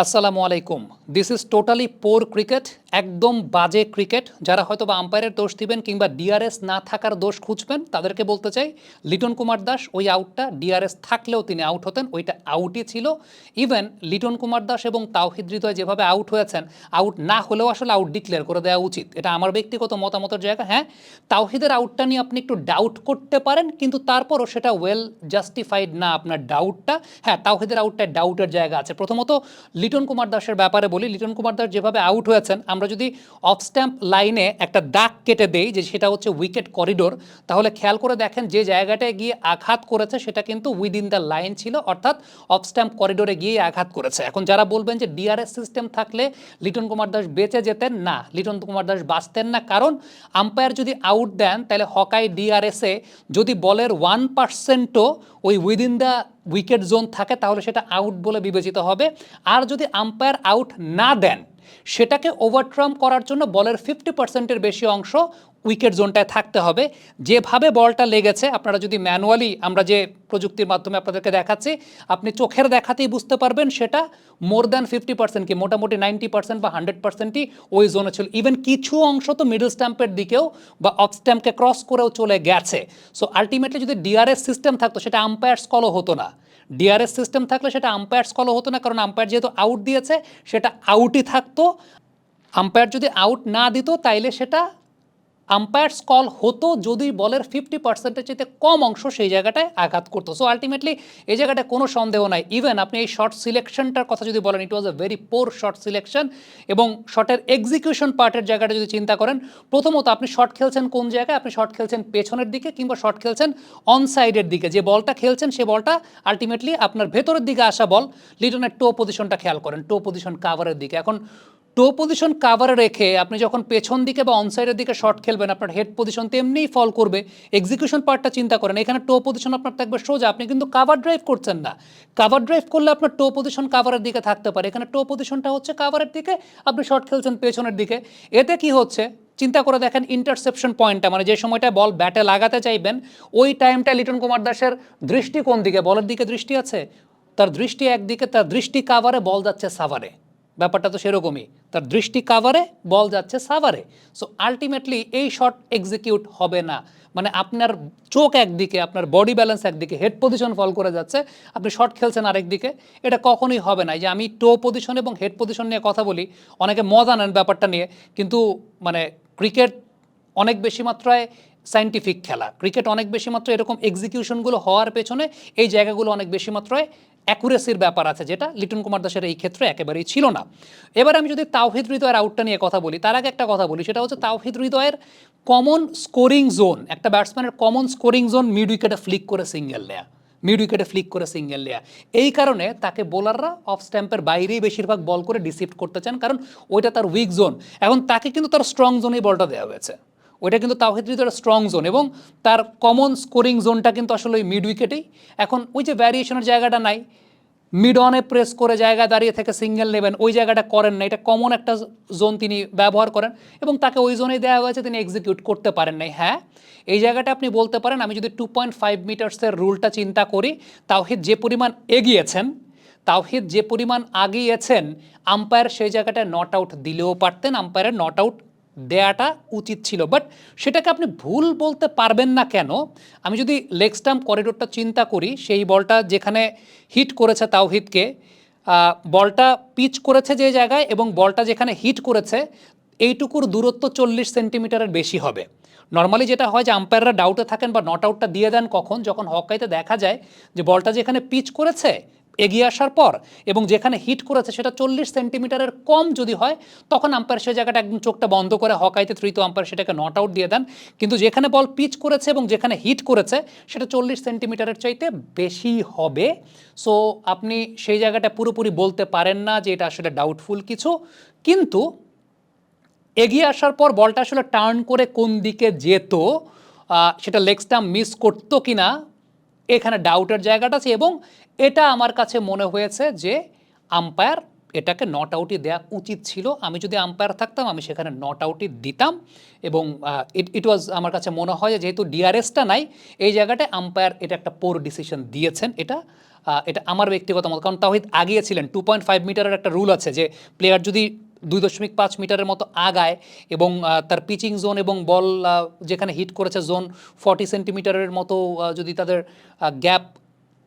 আসসালামু আলাইকুম this is totally poor cricket একদম বাজে ক্রিকেট, যারা হয়তো বা আম্পায়ারের দোষ দিবেন কিংবা ডিআরএস না থাকার দোষ খুঁজবেন, তাদেরকে বলতে চাই, লিটন কুমার দাস ওই আউটটা ডিআরএস থাকলেও তিনি আউট হতেন, ওইটা আউটই ছিল। ইভেন লিটন কুমার দাস এবং তাওহিদ হৃদয় যেভাবে আউট হয়েছেন আউট না হলেও আসলে আউট ডিক্লেয়ার করে দেওয়া উচিত। এটা আমার ব্যক্তিগত মতামতের জায়গা হ্যাঁ? তাওহিদের আউটটা নিয়ে আপনি একটু ডাউট করতে পারেন, কিন্তু তারপরও সেটা ওয়েল জাস্টিফাইড না আপনার ডাউটটা হ্যাঁ তাওহিদের আউটটা ডাউটের জায়গা আছে। প্রথমত, লিটন কুমার দাসের ব্যাপারে বলি, লিটন কুমার দাস যেভাবে আউট হয়েছেন আমরা যদি অফ স্ট্যাম্প লাইনে একটা দাগ কেটে দেই, যে সেটা হচ্ছে উইকেট করিডোর তাহলে খেয়াল করে দেখেন যে জায়গাটায় গিয়ে আঘাত করেছে, সেটা কিন্তু উইদিন দ্য লাইন ছিল, অর্থাৎ অফ স্ট্যাম্প করিডোরে গিয়ে আঘাত করেছে। এখন যারা বলবেন যে ডিআরএস সিস্টেম থাকলে লিটন কুমার দাস বেঁচে যেতেন, না, লিটন কুমার দাস বাঁচতেন না। কারণ আম্পায়ার যদি আউট দেন, তাহলে হকাই ডিআরএসে যদি বলের ওয়ান পার্সেন্টও ওই উইদিন দ্য উইকেট জোন থাকে, তাহলে সেটা আউট বলে বিবেচিত হবে। আর যদি আম্পায়ার আউট না দেন সেটাকে ওভারট্রাম করার জন্য বলের ফিফটি পার্সেন্টের বেশি অংশ উইকেট জোনটায় থাকতে হবে। যেভাবে বলটা লেগেছে, আপনারা যদি ম্যানুয়ালি আমরা যে প্রযুক্তির মাধ্যমে আপনাদেরকে দেখাচ্ছি, আপনি চোখের দেখাতেই বুঝতে পারবেন সেটা মোর দ্যান ফিফটি পার্সেন্ট কি, মোটামুটি নাইনটি পার্সেন্ট বা হান্ড্রেড পার্সেন্টই ওই জোনে ছিল। ইভেন কিছু অংশ তো মিডল স্ট্যাম্পের দিকেও বা অফ স্ট্যাম্পকে ক্রস করেও চলে গেছে। সো আলটিমেটলি যদি ডিআরএস সিস্টেম থাকতো, সেটা আম্পায়ার্স কলও হতো না। ডিআরএস সিস্টেম থাকলে সেটা আম্পায়ার্স কলও হতো না, কারণ আম্পায়ার যেহেতু আউট দিয়েছে, সেটা আউটই থাকতো। আম্পায়ার যদি আউট না দিত, তাইলে সেটা আম্পায়ার্স কল হতো যদি বলের ফিফটি পার্সেন্টের চেয়ে কম অংশ সেই জায়গাটায় আঘাত করতো। সো আলটিমেটলি এই জায়গাটায় কোনো সন্দেহ নাই। ইভেন আপনি এই শর্ট সিলেকশনটার কথা যদি বলেন it was a very poor shot selection এবং শর্টের এক্সিকিউশন পার্টের জায়গাটা যদি চিন্তা করেন, প্রথমত আপনি শর্ট খেলছেন কোন জায়গায়? আপনি শর্ট খেলছেন পেছনের দিকে কিংবা শর্ট খেলছেন অন সাইডের দিকে। যে বলটা খেলছেন, সে বলটা আলটিমেটলি আপনার ভেতরের দিকে আসা বল লিটনের টো পজিশনটা খেয়াল করেন টো পজিশন কাভারের দিকে। এখন টো পজিশন কাভারে রেখে আপনি যখন পেছন দিকে বা অনসাইডের দিকে শর্ট খেলবেন, আপনার হেড পজিশন তেমনিই ফল করবে। এক্সিকিউশন পার্টটা চিন্তা করেন। এখানে টো পজিশন আপনার থাকবে সোজা। আপনি কিন্তু কাভার ড্রাইভ করছেন না। কাভার ড্রাইভ করলে আপনার টো পজিশন কাভারের দিকে থাকতে পারে। এখানে টো পজিশনটা হচ্ছে কাভারের দিকে। আপনি শর্ট খেলছেন পেছনের দিকে। এতে কি হচ্ছে? চিন্তা করে দেখেন ইন্টারসেপশন পয়েন্টটা মানে যে সময়টা বল ব্যাটে লাগাতে চাইবেন, ওই টাইমটা লিটন কুমার দাসের দৃষ্টি কোন দিকে? বলের দিকে দৃষ্টি আছে? তার দৃষ্টি একদিকে, তার দৃষ্টি কাভারে বল যাচ্ছে সাভারে। ব্যাপারটা তো সেরকমই। তার দৃষ্টি কাভারে বল যাচ্ছে সাভারে। সো আলটিমেটলি এই শট এক্সিকিউট হবে না। মানে আপনার চোখ একদিকে, আপনার বডি ব্যালেন্স একদিকে হেড পজিশন ফল করে যাচ্ছে, আপনি শট খেলছেন আরেকদিকে এটা কখনোই হবে না। যে আমি টো পজিশন এবং হেড পজিশন নিয়ে কথা বলি, অনেকে মজা নেন ব্যাপারটা নিয়ে, কিন্তু মানে ক্রিকেট অনেক বেশি মাত্রায় সাইন্টিফিক খেলা। ক্রিকেট অনেক বেশি মাত্রায় এরকম এক্সিকিউশনগুলো হওয়ার পেছনে এই জায়গাগুলো অনেক বেশি মাত্রায় অ্যাকুরেসির ব্যাপার আছে যেটা লিটন কুমার দাসের এই ক্ষেত্রে একেবারেই ছিল না। এবার আমি যদি তাওহিদ হৃদয়ের আউটটা নিয়ে কথা বলি, তার আগে একটা কথা বলি, সেটা হচ্ছে তাওহিদ হৃদয়ের কমন স্কোরিং জোন একটা ব্যাটসম্যানের কমন স্কোরিং জোন মিড উইকেটে ফ্লিক করে সিঙ্গেল নেয়া মিড উইকেটে ফ্লিক করে সিঙ্গেল নেয়া। এই কারণে তাকে বোলাররা অফ স্ট্যাম্পের বাইরেই বেশিরভাগ বল করে ডিসিপ্ট করতে চান, কারণ ওইটা তার উইক জোন এখন তাকে কিন্তু তার স্ট্রং জোনেই বলটা দেওয়া হয়েছে। ওইটা কিন্তু তাওহিদ হৃদয়ের স্ট্রং জোন এবং তার কমন স্কোরিং জোনটা কিন্তু আসলে ওই মিড উইকেটেই এখন ওই যে ভ্যারিয়েশনের জায়গাটা নাই মিড অনে প্রেস করে জায়গা দাঁড়িয়ে থেকে সিঙ্গেল নেবেন, ওই জায়গাটা করেন না। এটা কমন একটা জোন তিনি ব্যবহার করেন এবং তাকে ওই জোনেই দেওয়া হয়েছে তিনি এক্সিকিউট করতে পারেন নাই। হ্যাঁ এই জায়গাটা আপনি বলতে পারেন, আমি যদি টু পয়েন্ট ফাইভ মিটার্সের রুলটা চিন্তা করি, তাওহিদ যে পরিমাণ এগিয়েছেন, তাওহিদ যে পরিমাণ আগিয়েছেন আম্পায়ার সেই জায়গাটায় নট আউট দিলেও পারতেন আম্পায়ারের নট আউট দেয়াটা উচিত ছিল। বাট সেটাকে আপনি ভুল বলতে পারবেন না কেন? আমি যদি লেগ স্টাম্প করিডোরটা চিন্তা করি, সেই বলটা যেখানে হিট করেছে তাওহিদকে বলটা পিচ করেছে যে জায়গায় এবং বলটা যেখানে হিট করেছে, এইটুকুর দূরত্ব চল্লিশ সেন্টিমিটারের বেশি হবে। নর্মালি যেটা হয় যে আম্পায়াররা ডাউটে থাকেন বা নট আউটটা দিয়ে দেন কখন, যখন হকাইতে দেখা যায় যে বলটা যেখানে পিচ করেছে এগিয়ে আসার পর এবং যেখানে হিট করেছে সেটা চল্লিশ সেন্টিমিটারের কম যদি হয়, তখন আম্পায়ার সেই জায়গাটা একদম চোখটা বন্ধ করে হকাইতে তৃতীয় আম্পায়ার সেটাকে নট আউট দিয়ে দেন। কিন্তু যেখানে বল পিচ করেছে এবং যেখানে হিট করেছে, সেটা চল্লিশ সেন্টিমিটারের চাইতে বেশি হবে। সো আপনি সেই জায়গাটা পুরোপুরি বলতে পারেন না যে এটা আসলে ডাউটফুল কিছু। কিন্তু এগিয়ে আসার পর বলটা আসলে টার্ন করে কোন দিকে যেত সেটা লেগ স্টাম্প মিস করতো কি না এখানে ডাউটের জায়গাটা আছে এবং এটা আমার কাছে মনে হয়েছে যে আম্পায়ার এটাকে নট আউটই দেওয়া উচিত ছিল। আমি যদি আম্পায়ার থাকতাম, আমি সেখানে নট আউটই দিতাম এবং ইট ওয়াজ আমার কাছে মনে হয় যেহেতু ডিআরএসটা নাই, এই জায়গাটায় আম্পায়ার এটা একটা পোর ডিসিশন দিয়েছেন। এটা এটা আমার ব্যক্তিগত মত কারণ তাহিদ আগিয়েছিলেন। টু পয়েন্ট ফাইভ মিটারের একটা রুল আছে যে প্লেয়ার যদি দুই দশমিক পাঁচ মিটারের মতো আগায় এবং তার পিচিং জোন এবং বল যেখানে হিট করেছে জোন ফর্টি সেন্টিমিটারের মতো যদি তাদের গ্যাপ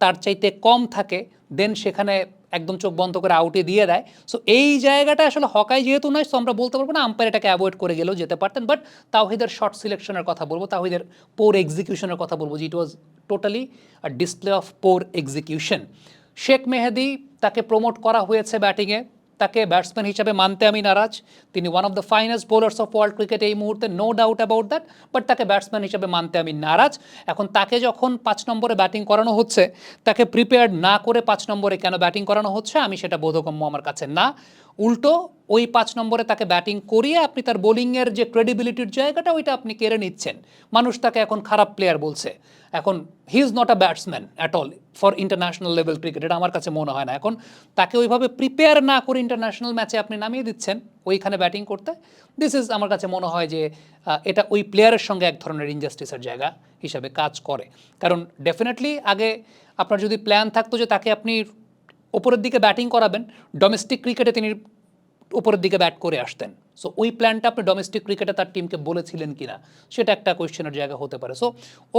তার চাইতে কম থাকে দেন সেখানে একদম চোখ বন্ধ করে আউটে দিয়ে দেয়। সো এই জায়গাটা আসলে হকাই যেহেতু নয় সো আমরা বলতে পারব না আম্পায়ার এটাকে অ্যাভয়েড করে গেলেও যেতে পারতেন বাট তাওহিদের শর্ট সিলেকশনের কথা বলব, তাওহিদের পোর এক্সিকিউশনের কথা বলব যে it was totally display of poor execution Sheikh Mehedi তাকে প্রমোট করা হয়েছে ব্যাটিংয়ে তাকে ব্যাটসম্যান হিসাবে মানতে আমি নারাজ। তিনি one of the finest bowlers of world cricket এই মুহূর্তে no doubt about that but তাকে ব্যাটসম্যান হিসাবে মানতে আমি নারাজ। এখন তাকে যখন পাঁচ নম্বরে ব্যাটিং করানো হচ্ছে, তাকে প্রিপেয়ার্ড না করে পাঁচ নম্বরে কেন ব্যাটিং করানো হচ্ছে, আমি সেটা বোধগম্য আমার কাছে না। উল্টো ওই পাঁচ নম্বরে তাকে ব্যাটিং করিয়ে আপনি তার বোলিংয়ের যে ক্রেডিবিলিটির জায়গাটা, ওইটা আপনি কেড়ে নিচ্ছেন। মানুষ তাকে এখন খারাপ প্লেয়ার বলছে। এখন he is not a batsman at all for international level cricket এটা আমার কাছে মনে হয় না। এখন তাকে ওইভাবে প্রিপেয়ার না করে ইন্টারন্যাশনাল ম্যাচে আপনি নামিয়ে দিচ্ছেন, ওইখানে ব্যাটিং করতে দিস ইজ আমার কাছে মনে হয় যে এটা ওই প্লেয়ারের সঙ্গে এক ধরনের ইনজাস্টিসের জায়গা হিসাবে কাজ করে। কারণ ডেফিনেটলি আগে আপনার যদি প্ল্যান থাকতো যে তাকে আপনি ওপরের দিকে ব্যাটিং করাবেন ডোমেস্টিক ক্রিকেটে তিনি উপরের দিকে ব্যাট করে আসতেন। সো ওই প্ল্যানটা আপনি ডোমেস্টিক ক্রিকেটে তার টিমকে বলেছিলেন কিনা, সেটা একটা কোয়েশ্চেনের জায়গা হতে পারে। সো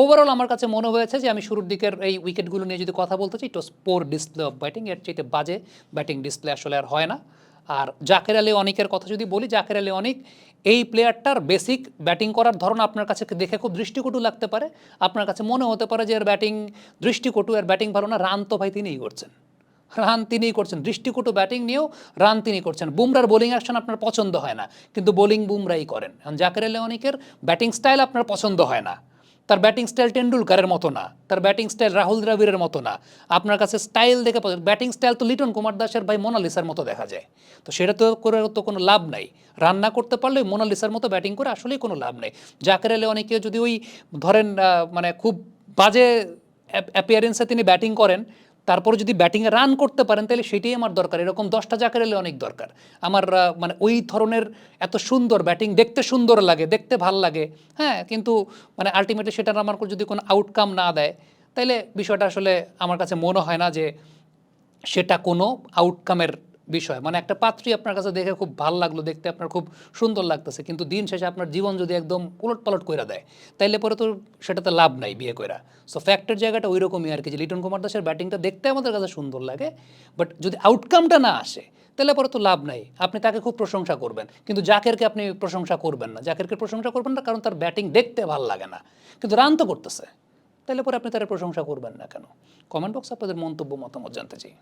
ওভারঅল আমার কাছে মনে হয়েছে যে আমি শুরুর দিকের এই উইকেটগুলো নিয়ে যদি কথা বলতে চাই তো স্পোর ডিসপ্লে অফ ব্যাটিং এর চাইতে বাজে ব্যাটিং ডিসপ্লে আসলে আর হয় না। আর জাকের আলী অনেকের কথা যদি বলি, জাকের আলী অনেক এই প্লেয়ারটার বেসিক ব্যাটিং করার ধরন আপনার কাছে দেখে খুব দৃষ্টিকটু লাগতে পারে। আপনার কাছে মনে হতে পারে যে এর ব্যাটিং দৃষ্টিকটু, এর ব্যাটিং ভালো না, রান তো ভাই তিনিই করছেন। রান তিনিই করছেন। দৃষ্টিকটু ব্যাটিং নিয়েও রান তিনি করছেন। বুমরার বোলিং অ্যাকশন আপনার পছন্দ হয় না, কিন্তু বোলিং বুমরাই করেন। এখন জাকের আলী অনেকের ব্যাটিং স্টাইল আপনার পছন্দ হয় না। তার ব্যাটিং স্টাইল টেন্ডুলকারের মতো না, তার ব্যাটিং স্টাইল রাহুল দ্রাবিড়ের মতো না। আপনার কাছে স্টাইল দেখে ব্যাটিং স্টাইল তো লিটন কুমার দাসের ভাই মোনালিসার মতো দেখা যায়। তো সেটা তো করে তো কোনো লাভ নাই। রান্না করতে পারলে মোনালিসার মতো ব্যাটিং করে আসলেই কোনো লাভ নেই। জাকের আলী অনেকে যদি ওই ধরেন মানে খুব বাজে অ্যাপিয়ারেন্সে তিনি ব্যাটিং করেন তারপরে যদি ব্যাটিংয়ে রান করতে পারেন, তাহলে সেটাই আমার দরকার। এরকম দশটা জাকের এলে অনেক দরকার। আমার মানে ওই ধরনের এত সুন্দর ব্যাটিং দেখতে সুন্দর লাগে, দেখতে ভালো লাগে। হ্যাঁ কিন্তু মানে আলটিমেটলি সেটার আমার যদি কোনো আউটকাম না দেয়, তাহলে বিষয়টা আসলে আমার কাছে মনে হয় না যে সেটা কোনো আউটকামের বিষয়। মানে একটা পাত্রী আপনার কাছে দেখে খুব ভালো লাগল, দেখতে আপনার খুব সুন্দর লাগতেছে, কিন্তু দিন শেষে আপনার জীবন যদি একদম উলট পালট করে দেয়, তাইলে পরে তো সেটাতে লাভ নাই বিয়ে কইরা। সো ফ্যাক্টের জায়গাটা ওই রকমই আর কি যে লিটন কুমার দাসের ব্যাটিংটা দেখতে আমাদের কাছে সুন্দর লাগে বাট যদি আউটকামটা না আসে তাহলে পরে তো লাভ নাই। আপনি তাকে খুব প্রশংসা করবেন, কিন্তু জাকেরকে আপনি প্রশংসা করবেন না। জাকেরকে প্রশংসা করবেন না, কারণ তার ব্যাটিং দেখতে ভালো লাগে না। কিন্তু রান তো করতেছে তাহলে পরে আপনি তার প্রশংসা করবেন না কেন? কমেন্ট বক্স আপনাদের মন্তব্য, মতামত জানতে চাই।